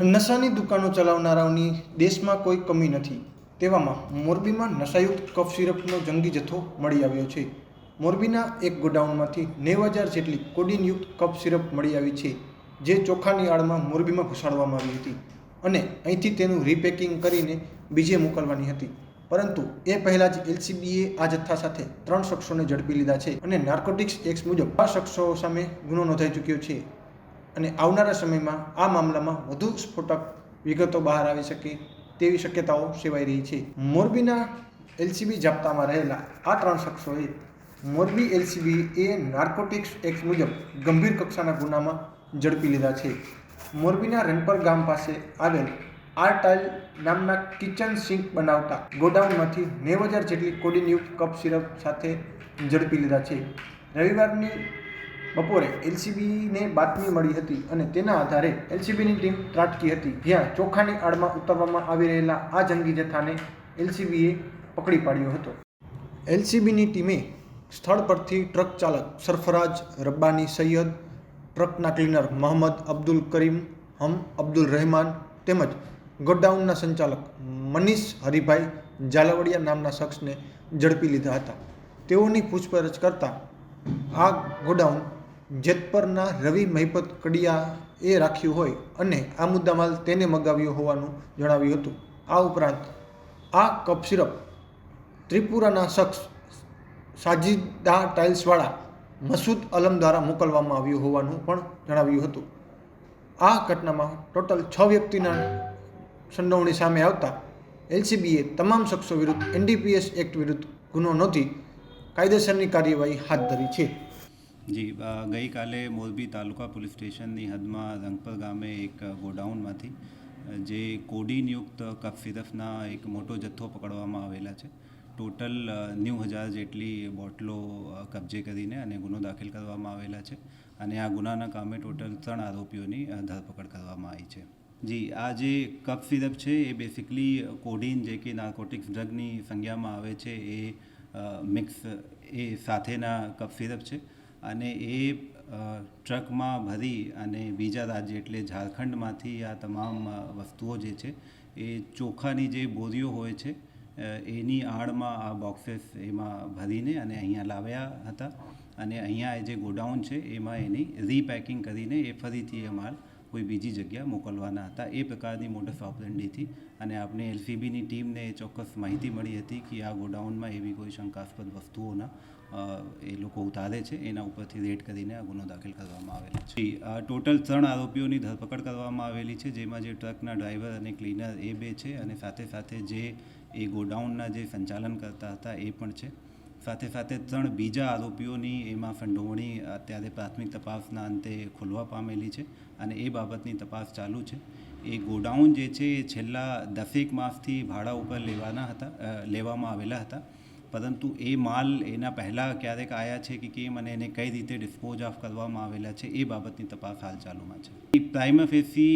નશાની દુકાનો ચલાવનારાઓની દેશમાં કોઈ કમી નથી. તેવામાં મોરબીમાં નશાયુક્ત કફ સિરપનો જંગી જથ્થો મળી આવ્યો છે. મોરબીના એક ગોડાઉનમાંથી નેવ હજાર જેટલી કોડિનયુક્ત કફ સિરપ મળી આવી છે, જે ચોખાની આડમાં મોરબીમાં ઘુસાડવામાં આવી હતી અને અહીંથી તેનું રીપેકિંગ કરીને બીજે મોકલવાની હતી. પરંતુ એ પહેલાં જ એલસીબીએ આ જથ્થા સાથે ત્રણ શખ્સોને ઝડપી લીધા છે અને નાર્કોટિક્સ એક્સ મુજબ આ શખ્સો સામે ગુનો નોંધાઈ ચૂક્યો છે. અને આવનારા સમયમાં આ મામલામાં વધુ સ્ફોટક વિગતો બહાર આવી શકે તેવી શક્યતાઓ સેવાઈ રહી છે. મોરબીના એલસીબી જાપ્તામાં રહેલા આ ત્રણ શખ્સોએ મોરબી એલસીબી એ નાર્કોટિક્સ એક્ટ મુજબ ગંભીર કક્ષાના ગુનામાં ઝડપી લીધા છે. મોરબીના રનપર ગામ પાસે આવેલ આરટાઇલ નામના કિચન સિંક બનાવતા ગોડાઉનમાંથી નેવ હજાર જેટલી કોડિનયુક્ત કપ સિરપ સાથે ઝડપી લીધા છે. રવિવારની બપોરે એલસીબીને બાતમી મળી હતી અને તેના આધારે એલસીબીની ટીમ ત્રાટકી હતી. જ્યાં ચોખાની આડમાં ઉતારવામાં આવી રહેલા આ જંગી જથ્થાને એલસીબીએ પકડી પાડ્યો હતો. એલસીબીની ટીમે સ્થળ પરથી ટ્રક ચાલક સરફરાજ રબ્બાની સૈયદ, ટ્રકના ક્લીનર મોહમ્મદ અબ્દુલ કરીમ, હમ અબ્દુલ રહેમાન તેમજ ગોડાઉનના સંચાલક મનીષ હરિભાઈ ઝાલાવડિયા નામના શખ્સને ઝડપી લીધા હતા. તેઓની પૂછપરછ કરતાં આ ગોડાઉન જેતપરના રવિ મહિપત કડિયા એ રાખ્યું હોય અને આ મુદ્દામાલ તેને મગાવ્યો હોવાનું જણાવ્યું હતું. આ ઉપરાંત આ કપ સિરપ ત્રિપુરાના શખ્સ સાજિદા ટાઇલ્સવાળા મસૂદ અલમ દ્વારા મોકલવામાં આવ્યું હોવાનું પણ જણાવ્યું હતું. આ ઘટનામાં ટોટલ છ વ્યક્તિના સંડોવણી સામે આવતા એલસીબીએ તમામ શખ્સો વિરુદ્ધ એનડીપીએસ એક્ટ વિરુદ્ધ ગુનો નોંધી કાયદેસરની કાર્યવાહી હાથ ધરી છે. જી ગઈકાલે મોરબી તાલુકા પોલીસ સ્ટેશનની હદમાં રંગપર ગામે એક ગોડાઉનમાંથી જે કોડીનયુક્ત કફ સિરપના એક મોટો જથ્થો પકડવામાં આવેલા છે. ટોટલ નેવું હજાર જેટલી બોટલો કબજે કરીને અને ગુનો દાખલ કરવામાં આવેલા છે અને આ ગુનાના કામે ટોટલ ત્રણ આરોપીઓની ધરપકડ કરવામાં આવી છે. જી, આ જે કફ સિરપ છે એ બેસિકલી કોડીન જે કે નાર્કોટિક્સ ડ્રગની સંજ્ઞામાં આવે છે એ મિક્સ, એ સાથેના કફ સિરપ છે. અને એ ટ્રકમાં ભરી અને બીજા રાજ્ય એટલે ઝારખંડમાંથી આ તમામ વસ્તુઓ જે છે, એ ચોખાની જે બોરીઓ હોય છે એની આડમાં આ બોક્સેસ એમાં ભરીને અને અહીંયા લાવ્યા હતા. અને અહીંયા જે ગોડાઉન છે, એમાં એની રીપેકિંગ કરીને એ ફરીથી એ માલ કોઈ બીજી જગ્યા મોકલવાના હતા. એ પ્રકારની મોટસ ઓપરેન્ડીથી અને આપણે એલસીબીની ટીમને એ ચોક્કસ માહિતી મળી હતી કે આ ગોડાઉનમાં એવી કોઈ શંકાસ્પદ વસ્તુઓના એ લોકો ઉતારે છે. એના ઉપરથી રેડ કરીને આ ગુનો દાખલ કરવામાં આવેલો છે. ટોટલ ત્રણ આરોપીઓની ધરપકડ કરવામાં આવેલી છે, જેમાં જે ટ્રકના ડ્રાઈવર અને ક્લીનર એ બે છે અને સાથે સાથે જે એ ગોડાઉનના જે સંચાલન કરતા હતા એ પણ છે. સાથે સાથે ત્રણ બીજા આરોપીઓની એમાં સંડોવણી અત્યારે પ્રાથમિક તપાસના અંતે ખુલવા પામેલી છે અને એ બાબતની તપાસ ચાલુ છે. એ ગોડાઉન જે છે એ છેલ્લા દસેક માસથી ભાડા ઉપર લેવાના હતા લેવામાં આવેલા હતા. પરંતુ એ માલ એના પહેલાં ક્યારેક આવ્યા છે કે કેમ અને એને કઈ રીતે ડિસ્પોઝ ઓફ કરવામાં આવેલા છે એ બાબતની તપાસ હાલ ચાલુમાં છે. પ્રાઇમા ફેસી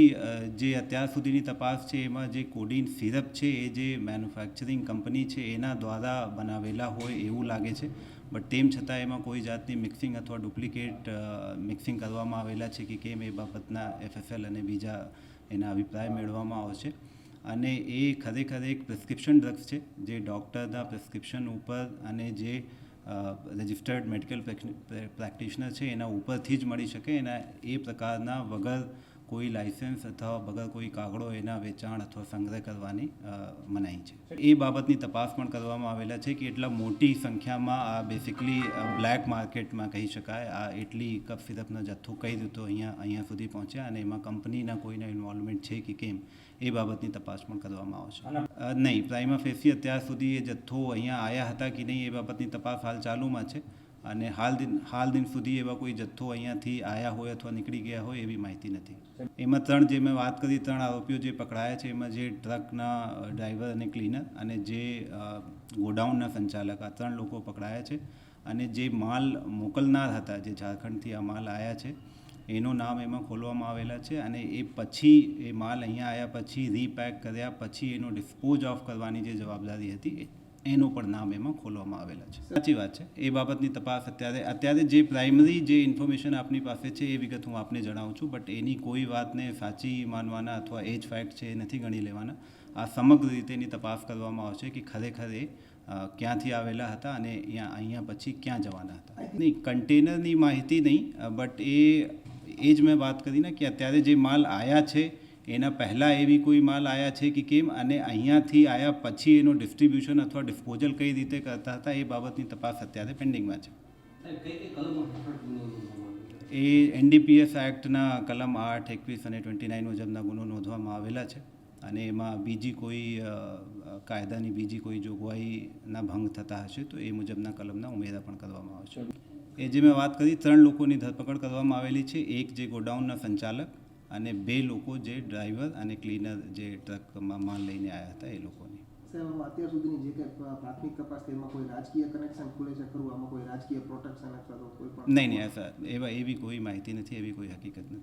જે અત્યાર સુધીની તપાસ છે, એમાં જે કોડિન સિરપ છે, એ જે મેન્યુફેક્ચરિંગ કંપની છે, એના દ્વારા બનાવેલા હોય એવું લાગે છે. બટ તેમ છતાં એમાં કોઈ જાતની મિક્સિંગ અથવા ડુપ્લિકેટ મિક્સિંગ કરવામાં આવેલા છે કે કેમ એ બાબતના એફએસએલ અને બીજા એના અભિપ્રાય મેળવવામાં આવશે. અને એ ખરેખર એક પ્રિસ્ક્રિપ્શન ડ્રગ્સ છે, જે ડૉક્ટરના પ્રિસ્ક્રિપ્શન ઉપર અને જે રજિસ્ટર્ડ મેડિકલ પ્રેક્ટિશનર છે, એના ઉપરથી જ મળી શકે. એના, એ પ્રકારના વગર કોઈ લાઇસન્સ અથવા વગર કોઈ કાગળો એના વેચાણ અથવા સંગ્રહ કરવાની મનાઈ છે. એ બાબતની તપાસ પણ કરવામાં આવેલા છે કે એટલા મોટી સંખ્યામાં આ બેસિકલી બ્લેક માર્કેટમાં કહી શકાય આ એટલી કપ સિરપનો જથ્થો કઈ રીતે અહીંયા અહીંયા સુધી પહોંચ્યા અને એમાં કંપનીના કોઈના ઇન્વોલ્વમેન્ટ છે કે કેમ એ બાબતની તપાસ પણ કરવામાં આવશે. નહીં પ્રાઇમા ફેસી અત્યાર સુધી એ જથ્થો અહીંયા આવ્યા હતા કે નહીં એ બાબતની તપાસ હાલ ચાલુમાં છે. અને હાલ દિન હાલ દિન સુધી એવા કોઈ જથ્થો અહીંયાથી આવ્યા હોય અથવા નીકળી ગયા હોય એવી માહિતી નથી. એમાં ત્રણ જે મેં વાત કરી, ત્રણ આરોપીઓ જે પકડાયા છે, એમાં જે ટ્રકના ડ્રાઈવર અને ક્લીનર અને જે ગોડાઉનના સંચાલક, આ ત્રણ લોકો પકડાયા છે અને જે માલ મોકલનાર હતા, જે ઝારખંડથી આ માલ આવ્યા છે, એનું નામ એમાં ખોલવામાં આવેલા છે અને એ પછી એ માલ અહીંયા આવ્યા પછી રીપેક કર્યા પછી એનો ડિસ્પોઝ ઓફ કરવાની જે જવાબદારી હતી એ એનો પણ નામ એમાં ખોલવામાં આવેલા છે. સાચી વાત છે. એ બાબતની તપાસ અત્યારે અત્યારે જે પ્રાઇમરી જે ઇન્ફોર્મેશન આપની પાસે છે એ વિગત હું આપને જણાવું છું બટ એની કોઈ વાતને સાચી માનવાના અથવા એ જ ફેક્ટ છે એ નથી ગણી લેવાના. આ સમગ્ર રીતેની તપાસ કરવામાં આવશે કે ખરેખર એ ક્યાંથી આવેલા હતા અને અહીંયા અહીંયા પછી ક્યાં જવાના હતા. નહીં કન્ટેનરની માહિતી નહીં બટ એ એ જ મેં વાત કરી ને કે અત્યારે જે માલ આયા છે એના પહેલાં એવી કોઈ માલ આવ્યા છે કે કેમ? અને અહીંયાથી આવ્યા પછી એનો ડિસ્ટ્રીબ્યુશન અથવા ડિસ્પોઝલ કઈ રીતે કરતા હતા એ બાબતની તપાસ અત્યારે પેન્ડિંગમાં છે? એ એનડીપીએસ એક્ટના કલમ આઠ એકવીસ અને ટ્વેન્ટી નાઇન મુજબના ગુનો નોંધવામાં આવેલા છે. અને એમાં બીજી કોઈ કાયદાની બીજી કોઈ જોગવાઈના ભંગ થતા હશે તો એ મુજબના કલમના ઉમેરા પણ કરવામાં આવશે. એ જે મેં વાત કરી ત્રણ લોકોની ધરપકડ કરવામાં આવેલી છે. એક જે ગોડાઉનના સંચાલક અને બે લોકો જે ડ્રાઈવર અને ક્લીનર જે ટ્રકમાં માલ લઈને આવ્યા હતા એ લોકોની. અત્યાર સુધીની જે કંઈ પ્રાથમિક તપાસ તેમાં કોઈ રાજકીય કનેક્શન ખુલે છે ખરું? આમાં કોઈ રાજકીય પ્રોટેક્શન અથવા કોઈ પણ નહીં નહીં સર એવા એવી કોઈ માહિતી નથી એવી કોઈ હકીકત નથી.